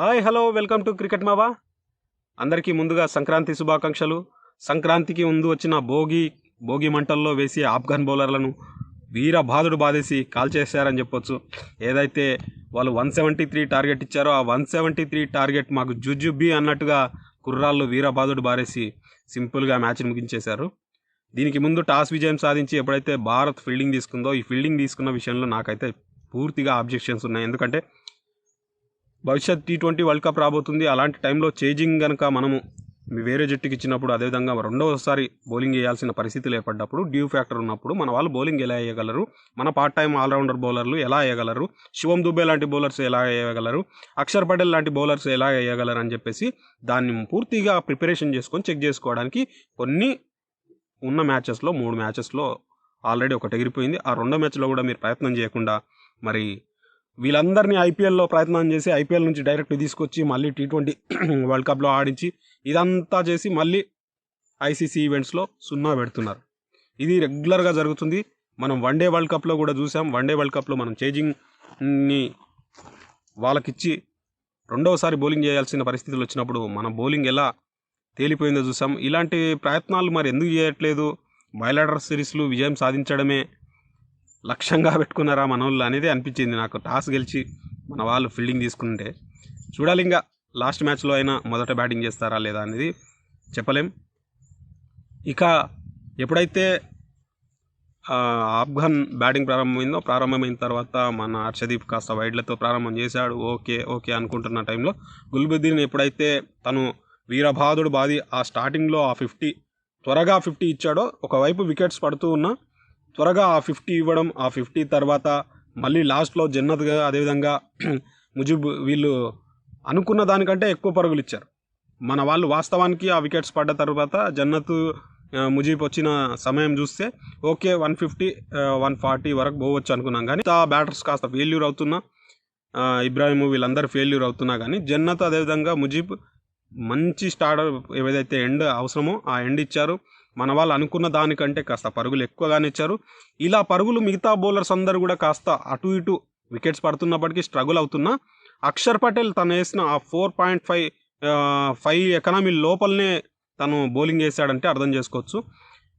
Hi hello welcome to cricket Mava. అందరికీ ముందుగా సంక్రాంతి శుభాకాంక్షలు. సంక్రాంతికి ముందు వచ్చిన భోగి భోగి మంటల్లో వేసి ఆఫ్ఘన్ బౌలర్లను వీర బాధుడు బాధేసి కాల్ చేశారని చెప్పొచ్చు. ఏదైతే వాళ్ళు వన్ సెవెంటీ త్రీ టార్గెట్ ఇచ్చారో ఆ వన్ సెవెంటీ త్రీ టార్గెట్ మాకు జుజుబి అన్నట్టుగా కుర్రాళ్ళు వీరబాధుడు బారేసి సింపుల్గా మ్యాచ్ని ముగించేశారు. దీనికి ముందు టాస్ విజయం సాధించి ఎప్పుడైతే భారత్ ఫీల్డింగ్ తీసుకుందో ఈ ఫీల్డింగ్ తీసుకున్న విషయంలో నాకైతే పూర్తిగా ఆబ్జెక్షన్స్ ఉన్నాయి. ఎందుకంటే భవిష్యత్ టీ ట్వంటీ వరల్డ్ కప్ రాబోతుంది. అలాంటి టైంలో చేజింగ్ కనుక మనము వేరే జట్టుకి ఇచ్చినప్పుడు అదేవిధంగా రెండవసారి బౌలింగ్ వేయాల్సిన పరిస్థితులు ఏర్పడ్డప్పుడు డ్యూ ఫ్యాక్టర్ ఉన్నప్పుడు మన వాళ్ళు బౌలింగ్ ఎలా వేయగలరు? మన పార్ట్ టైం ఆల్రౌండర్ బౌలర్లు ఎలా వేయగలరు? శివం దుబే లాంటి బౌలర్స్ ఎలా వేయగలరు? అక్షర్ పటేల్ లాంటి బౌలర్స్ ఎలా వేయగలరు అని చెప్పేసి దాన్ని పూర్తిగా ప్రిపరేషన్ చేసుకొని చెక్ చేసుకోవడానికి కొన్ని ఉన్న మ్యాచెస్లో మూడు మ్యాచెస్లో ఆల్రెడీ ఒకటి ఎగిరిపోయింది. ఆ రెండో మ్యాచ్లో కూడా మీరు ప్రయత్నం చేయకుండా మరి వీళ్ళందరినీ ఐపీఎల్లో ప్రయత్నం చేసి ఐపీఎల్ నుంచి డైరెక్ట్ తీసుకొచ్చి మళ్ళీ టీ ట్వంటీ వరల్డ్ కప్లో ఆడించి ఇదంతా చేసి మళ్ళీ ఐసీసీ ఈవెంట్స్లో సున్నా పెడుతున్నారు. ఇది రెగ్యులర్గా జరుగుతుంది. మనం వన్ డే వరల్డ్ కప్లో కూడా చూసాం. వన్ డే వరల్డ్ కప్లో మనం చేజింగ్ని వాళ్ళకిచ్చి రెండవసారి బౌలింగ్ చేయాల్సిన పరిస్థితులు వచ్చినప్పుడు మన బౌలింగ్ ఎలా తేలిపోయిందో చూసాం. ఇలాంటి ప్రయత్నాలు మరి ఎందుకు చేయట్లేదు? బయలాడర్ సిరీస్లు విజయం సాధించడమే లక్ష్యంగా పెట్టుకున్నారా మన వాళ్ళు అనేది అనిపించింది. నాకు టాస్ గెలిచి మన వాళ్ళు ఫీల్డింగ్ తీసుకుంటే చూడాలి ఇంకా లాస్ట్ మ్యాచ్లో అయినా మొదట బ్యాటింగ్ చేస్తారా లేదా అనేది చెప్పలేం. ఇక ఎప్పుడైతే ఆఫ్ఘన్ బ్యాటింగ్ ప్రారంభమైందో ప్రారంభమైన తర్వాత మన హర్షదీప్ కాస్త వైడ్లతో ప్రారంభం చేశాడు. ఓకే ఓకే అనుకుంటున్న టైంలో గుల్బుద్దీన్ ఎప్పుడైతే తను వీరభాదుడు బాది ఆ స్టార్టింగ్లో ఆ ఫిఫ్టీ త్వరగా ఫిఫ్టీ ఇచ్చాడో ఒకవైపు వికెట్స్ పడుతూ ఉన్నా త్వరగా ఆ ఫిఫ్టీ ఇవ్వడం ఆ ఫిఫ్టీ తర్వాత మళ్ళీ లాస్ట్లో జన్నత్గా అదేవిధంగా ముజిబ్ వీళ్ళు అనుకున్న దానికంటే ఎక్కువ పరుగులు ఇచ్చారు. మన వాళ్ళు వాస్తవానికి ఆ వికెట్స్ పడ్డ తర్వాత జన్నత్ ముజీబ్ వచ్చిన సమయం చూస్తే okay one fifty one forty వరకు పోవచ్చు అనుకున్నాం కానీ ఆ బ్యాటర్స్ కాస్త ఫెయిల్యూర్ అవుతున్నా ఇబ్రాహిం వీళ్ళందరూ ఫెయిల్యూర్ అవుతున్నా కానీ జన్నత్ అదేవిధంగా ముజీబ్ మంచి స్టార్టర్ ఏదైతే ఎండ్ అవసరమో ఆ ఎండ్ ఇచ్చారు. మన వాళ్ళు అనుకున్న దానికంటే కాస్త పరుగులు ఎక్కువగానే ఇచ్చారు. ఇలా పరుగులు మిగతా బౌలర్స్ అందరూ కూడా కాస్త అటు ఇటు వికెట్స్ పడుతున్నప్పటికీ స్ట్రగుల్ అవుతున్నా అక్షర్ పటేల్ తను వేసిన ఆ four point five five economy లోపలనే తను బౌలింగ్ వేసాడంటే అర్థం చేసుకోవచ్చు.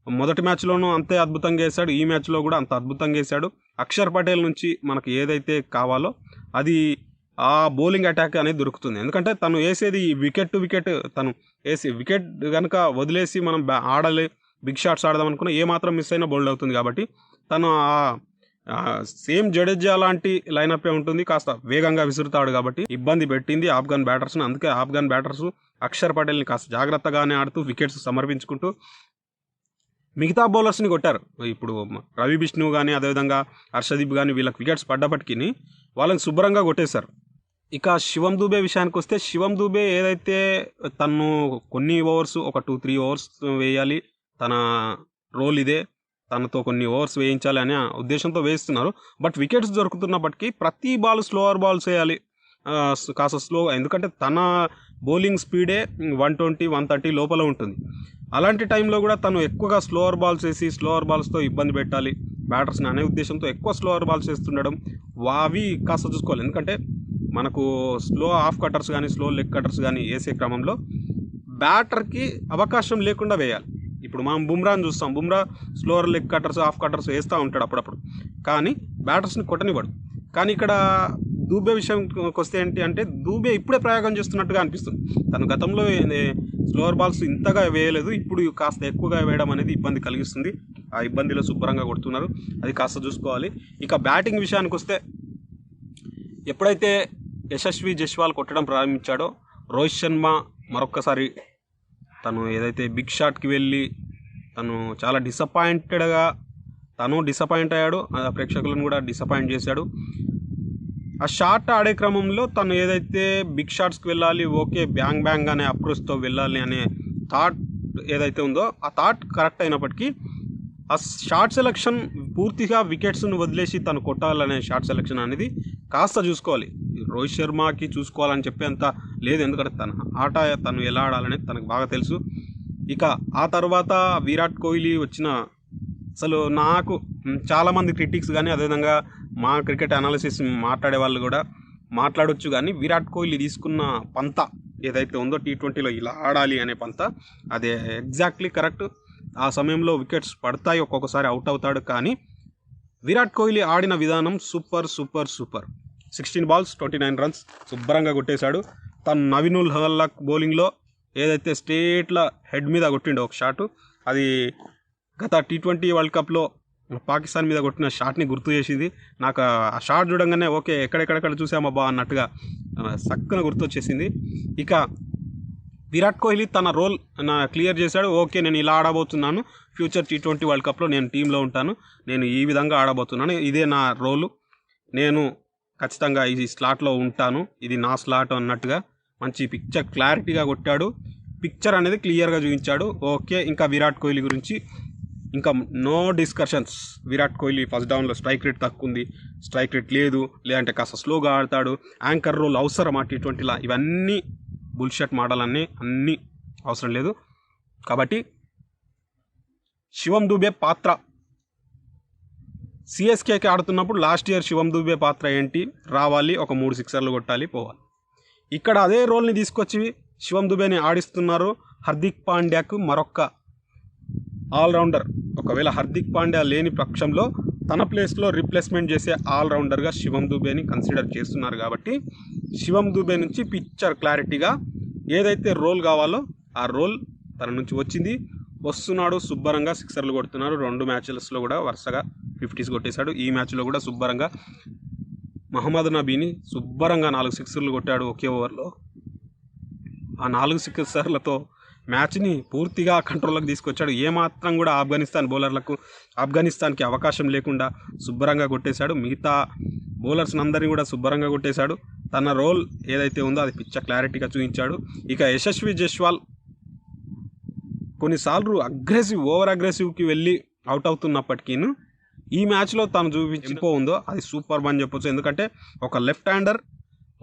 మొదటి మ్యాచ్లోనూ అంతే అద్భుతంగా వేశాడు ఈ మ్యాచ్లో కూడా అంత అద్భుతంగా వేశాడు అక్షర్ పటేల్ నుంచి మనకు ఏదైతే కావాలో అది ఆ బౌలింగ్ అటాక్ అనేది దొరుకుతుంది. ఎందుకంటే తను వేసేది వికెట్ టు వికెట్ తను వేసి వికెట్ కనుక వదిలేసి మనం ఆడాలి బిగ్ షాట్స్ ఆడదాం అనుకున్న ఏ మాత్రం మిస్ అయినా బౌల్డ్ అవుతుంది కాబట్టి తను ఆ సేమ్ జడేజా లాంటి లైనప్పే ఉంటుంది. కాస్త వేగంగా విసురుతాడు కాబట్టి ఇబ్బంది పెట్టింది ఆఫ్ఘన్ బ్యాటర్స్ని అందుకే ఆఫ్ఘన్ బ్యాటర్స్ అక్షర్ పటేల్ని కాస్త జాగ్రత్తగానే ఆడుతూ వికెట్స్ సమర్పించుకుంటూ మిగతా బౌలర్స్ని కొట్టారు. ఇప్పుడు రవి విష్ణు కానీ అదేవిధంగా హర్షదీప్ కానీ వీళ్ళకి వికెట్స్ పడ్డప్పటికీ వాళ్ళని శుభ్రంగా కొట్టేశారు. ఇక శివం దూబే విషయానికి వస్తే శివం దూబే ఏదైతే తను కొన్ని ఓవర్స్ ఒక టూ త్రీ ఓవర్స్ వేయాలి తన రోల్ ఇదే తనతో కొన్ని ఓవర్స్ వేయించాలి అనే ఉద్దేశంతో వేయిస్తున్నారు. బట్ వికెట్స్ దొరుకుతున్నప్పటికీ ప్రతి బాల్ స్లోవర్ బాల్స్ వేయాలి. కాస్త స్లో ఎందుకంటే తన బౌలింగ్ స్పీడే వన్ ట్వంటీ వన్ థర్టీ లోపల ఉంటుంది. అలాంటి టైంలో కూడా తను ఎక్కువగా స్లోవర్ బాల్స్ వేసి స్లోవర్ బాల్స్తో ఇబ్బంది పెట్టాలి. బ్యాటర్స్ని అనే ఉద్దేశంతో ఎక్కువ స్లోవర్ బాల్స్ వేస్తుండడం అవి కాస్త చూసుకోవాలి. ఎందుకంటే మనకు స్లో ఆఫ్ కట్టర్స్ కానీ స్లో లెగ్ కట్టర్స్ కానీ వేసే క్రమంలో బ్యాటర్కి అవకాశం లేకుండా వేయాలి. ఇప్పుడు మనం బుమ్రాని చూస్తాం. Bumrah slower leg cutters off cutters వేస్తూ ఉంటాడు అప్పుడప్పుడు. కానీ బ్యాటర్స్ని కొట్టనివ్వడు. కానీ ఇక్కడ దూబే విషయంకి వస్తే ఏంటి అంటే దూబే ఇప్పుడే ప్రయోగం చేస్తున్నట్టుగా అనిపిస్తుంది. తను గతంలో స్లోవర్ బాల్స్ ఇంతగా వేయలేదు. ఇప్పుడు కాస్త ఎక్కువగా వేయడం అనేది ఇబ్బంది కలిగిస్తుంది. ఆ ఇబ్బందిలో శుభ్రంగా కొడుతున్నారు. అది కాస్త చూసుకోవాలి. ఇక బ్యాటింగ్ విషయానికి వస్తే ఎప్పుడైతే యశస్వి జస్వాల్ కొట్టడం ప్రారంభించాడో రోహిత్ శర్మ మరొక్కసారి తను ఏదైతే బిగ్ షాట్కి వెళ్ళి తను చాలా డిసప్పాయింటెడ్గా తను డిసప్పాయింట్ అయ్యాడు ఆ ప్రేక్షకులను కూడా డిసప్పాయింట్ చేశాడు. ఆ షాట్ ఆడే క్రమంలో తను ఏదైతే బిగ్ షాట్స్కి వెళ్ళాలి ఓకే బ్యాంగ్ బ్యాంగ్ అనే అప్రోచ్తో వెళ్ళాలి అనే థాట్ ఏదైతే ఉందో ఆ థాట్ కరెక్ట్ అయినప్పటికీ ఆ షార్ట్ సెలక్షన్ పూర్తిగా వికెట్స్ను వదిలేసి తను కొట్టాలనే షార్ట్ సెలెక్షన్ అనేది కాస్త చూసుకోవాలి. రోహిత్ శర్మకి చూసుకోవాలని చెప్పేంత లేదు. ఎందుకంటే తన ఆట తను ఎలా ఆడాలనేది తనకు బాగా తెలుసు. ఇక ఆ తర్వాత విరాట్ కోహ్లీ వచ్చిన అసలు నాకు చాలామంది క్రిటిక్స్ కానీ అదేవిధంగా మా క్రికెట్ అనాలిసిస్ మాట్లాడే వాళ్ళు కూడా మాట్లాడొచ్చు కానీ విరాట్ కోహ్లీ తీసుకున్న పంత ఏదైతే ఉందో టీ ట్వంటీలో ఇలా ఆడాలి అనే పంత అదే ఎగ్జాక్ట్లీ కరెక్ట్. ఆ సమయంలో వికెట్స్ పడతాయి ఒక్కొక్కసారి అవుట్ అవుతాడు కానీ విరాట్ కోహ్లీ ఆడిన విధానం super super super. Sixteen balls twenty nine runs శుభ్రంగా కొట్టేశాడు. తను నవీనుల్ హల్లాక్ బౌలింగ్లో ఏదైతే స్టేట్ల హెడ్ మీద కొట్టిండో ఒక షాటు అది గత టీ ట్వంటీ వరల్డ్ కప్లో పాకిస్తాన్ మీద కొట్టిన షాట్ని గుర్తు చేసింది. నాకు ఆ షాట్ చూడంగానే ఓకే ఎక్కడెక్కడెక్కడ చూసామబ్బా అన్నట్టుగా చక్కన గుర్తొచ్చేసింది. ఇక విరాట్ కోహ్లీ తన రోల్ నా క్లియర్ చేశాడు. ఓకే నేను ఇలా ఆడబోతున్నాను. ఫ్యూచర్ టీ ట్వంటీ వరల్డ్ కప్లో నేను టీంలో ఉంటాను. నేను ఈ విధంగా ఆడబోతున్నాను. ఇదే నా రోలు. నేను ఖచ్చితంగా ఈ స్లాట్లో ఉంటాను. ఇది నా స్లాట్ అన్నట్టుగా మంచి పిక్చర్ క్లారిటీగా కొట్టాడు. పిక్చర్ అనేది క్లియర్గా చూపించాడు. ఓకే ఇంకా విరాట్ కోహ్లీ గురించి ఇంకా no discussions. Virat Kohli first డౌన్లో స్ట్రైక్ రేట్ తక్కువ ఉంది స్ట్రైక్ రేట్ లేదు. లేదంటే కాస్త స్లోగా ఆడతాడు. యాంకర్ రోల్ అవసరమా టీ ట్వంటీలా? ఇవన్నీ బుల్షట్ మాటలన్నీ అన్నీ అవసరం లేదు. కాబట్టి శివం దుబే పాత్ర. సిఎస్కేకి ఆడుతున్నప్పుడు లాస్ట్ ఇయర్ శివం దుబే పాత్ర ఏంటి? రావాలి ఒక మూడు సిక్సర్లు కొట్టాలి పోవాలి. ఇక్కడ అదే రోల్ని తీసుకొచ్చి శివం దుబేని ఆడిస్తున్నారు హార్దిక్ పాండ్యాకు మరొక్క ఆల్రౌండర్. ఒకవేళ హార్దిక్ పాండ్యా లేని పక్షంలో తన ప్లేస్లో రీప్లేస్మెంట్ చేసే ఆల్రౌండర్గా శివం దుబేని కన్సిడర్ చేస్తున్నారు కాబట్టి శివం దుబే నుంచి పిక్చర్ క్లారిటీగా ఏదైతే రోల్ కావాలో ఆ రోల్ తన నుంచి వచ్చింది. వస్తున్నాడు శుభ్రంగా సిక్సర్లు కొడుతున్నారు రెండు మ్యాచెస్లో కూడా వరుసగా ఫిఫ్టీస్ కొట్టేశాడు. ఈ మ్యాచ్లో కూడా శుభ్రంగా మహమ్మద్ నబీని శుభ్రంగా నాలుగు సిక్సర్లు కొట్టాడు ఒకే ఓవర్లో. ఆ నాలుగు సిక్సర్లతో మ్యాచ్ని పూర్తిగా కంట్రోల్లోకి తీసుకొచ్చాడు. ఏమాత్రం కూడా ఆఫ్ఘనిస్తాన్ బౌలర్లకు ఆఫ్ఘనిస్తాన్కి అవకాశం లేకుండా శుభ్రంగా కొట్టేశాడు. మిగతా బౌలర్స్ అందరినీ కూడా శుభ్రంగా కొట్టేశాడు. తన రోల్ ఏదైతే ఉందో అది పిచ్చ క్లారిటీగా చూపించాడు. ఇక యశస్వి జైస్వాల్ కొన్నిసార్లు అగ్రెసివ్ ఓవర్ అగ్రెసివ్కి వెళ్ళి అవుట్ అవుతున్నప్పటికీను ఈ మ్యాచ్లో తను చూపించిపో ఉందో అది సూపర్ అని చెప్పొచ్చు. ఎందుకంటే ఒక లెఫ్ట్ హ్యాండర్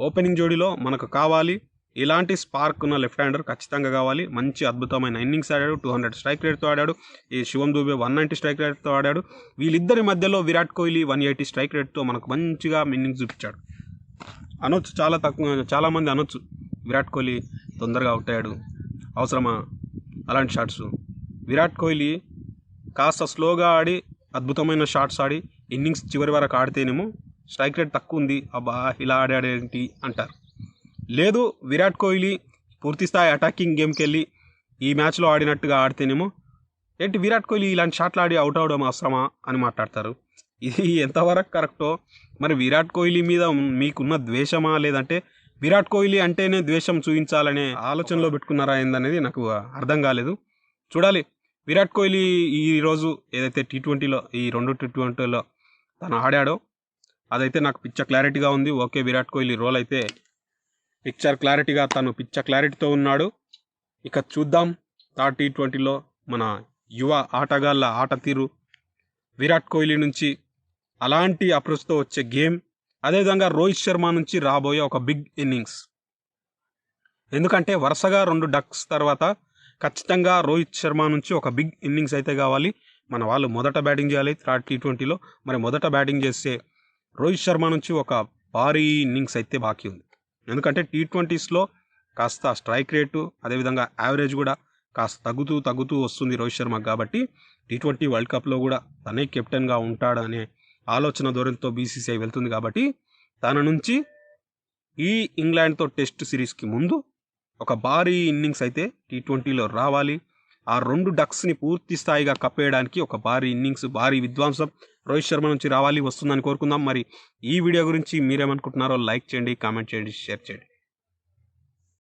ఓపెనింగ్ జోడీలో మనకు కావాలి. ఇలాంటి స్పార్క్ ఉన్న లెఫ్ట్ హ్యాండర్ ఖచ్చితంగా కావాలి. మంచి అద్భుతమైన ఇన్నింగ్స్ ఆడాడు. టూ హండ్రెడ్ స్ట్రైక్ రేట్తో ఆడాడు. ఈ Shivam Dube one ninety strike రేట్తో ఆడాడు. వీళ్ళిద్దరి మధ్యలో Virat Kohli one eighty strike రేట్తో మనకు మంచిగా ఇన్నింగ్స్ చూపించాడు. అనొచ్చు చాలా తక్కువ చాలామంది అనొచ్చు. విరాట్ కోహ్లీ తొందరగా అవుట్ అయ్యాడు. అవసరమా? అలాంటి షాట్స్ విరాట్ కోహ్లీ కాస్త స్లోగా ఆడి అద్భుతమైన షాట్స్ ఆడి ఇన్నింగ్స్ చివరి వరకు ఆడితేనేమో స్ట్రైక్ రేట్ తక్కువ ఉంది. అబ్బా ఇలా ఆడాడేంటి అంటారు. లేదు విరాట్ కోహ్లీ పూర్తి స్థాయి అటాకింగ్ గేమ్కి వెళ్ళి ఈ మ్యాచ్లో ఆడినట్టుగా ఆడితేనేమో ఏంటి విరాట్ కోహ్లీ ఇలాంటి షాట్లు ఆడి అవుట్ అవడం అవసరమా? అని మాట్లాడతారు. ఇది ఎంతవరకు కరెక్టో? మరి విరాట్ కోహ్లీ మీద మీకున్న ద్వేషమా? లేదంటే విరాట్ కోహ్లీ అంటేనే ద్వేషం చూపించాలనే ఆలోచనలో పెట్టుకున్నారా ఏందనేది నాకు అర్థం కాలేదు. చూడాలి. విరాట్ కోహ్లీ ఈరోజు ఏదైతే టీ ట్వంటీలో ఈ రెండు టీ ట్వంటీలో తను ఆడాడో అదైతే నాకు పిచ్చ క్లారిటీగా ఉంది. ఓకే విరాట్ కోహ్లీ రోల్ అయితే పిక్చర్ క్లారిటీగా తను పిచ్చ క్లారిటీతో ఉన్నాడు. ఇక చూద్దాం. థర్డ్ టీ ట్వంటీలో మన యువ ఆటగాళ్ళ ఆట తీరు. విరాట్ కోహ్లీ నుంచి అలాంటి అప్రోచ్తో వచ్చే గేమ్ అదేవిధంగా రోహిత్ శర్మ నుంచి రాబోయే ఒక బిగ్ ఇన్నింగ్స్. ఎందుకంటే వరుసగా రెండు డక్స్ తర్వాత ఖచ్చితంగా రోహిత్ శర్మ నుంచి ఒక బిగ్ ఇన్నింగ్స్ అయితే కావాలి. మన వాళ్ళు మొదట బ్యాటింగ్ చేయాలి థర్డ్ టీ ట్వంటీలో. మరి మొదట బ్యాటింగ్ చేస్తే రోహిత్ శర్మ నుంచి ఒక భారీ ఇన్నింగ్స్ అయితే బాకీ ఉంది. ఎందుకంటే టీ ట్వంటీస్లో కాస్త స్ట్రైక్ రేటు అదేవిధంగా యావరేజ్ కూడా కాస్త తగ్గుతూ తగ్గుతూ వస్తుంది రోహిత్ శర్మ కాబట్టి టీ ట్వంటీ వరల్డ్ కప్లో కూడా తనే కెప్టెన్గా ఉంటాడనే ఆలోచన ధోరణితో బీసీసీఐ వెళ్తుంది కాబట్టి తన నుంచి ఈ ఇంగ్లాండ్తో టెస్ట్ సిరీస్కి ముందు ఒక భారీ ఇన్నింగ్స్ అయితే టీ ట్వంటీలో రావాలి. ఆ రెండు డక్స్ని పూర్తి స్థాయిగా కప్పేయడానికి ఒక భారీ ఇన్నింగ్స్ భారీ విద్వాంసం రోహిత్ శర్మ నుంచి రావాలి వస్తుందని కోరుకుందాం. మరి ఈ వీడియో గురించి మీరేమనుకుంటున్నారో లైక్ చేయండి కామెంట్ చేయండి షేర్ చేయండి.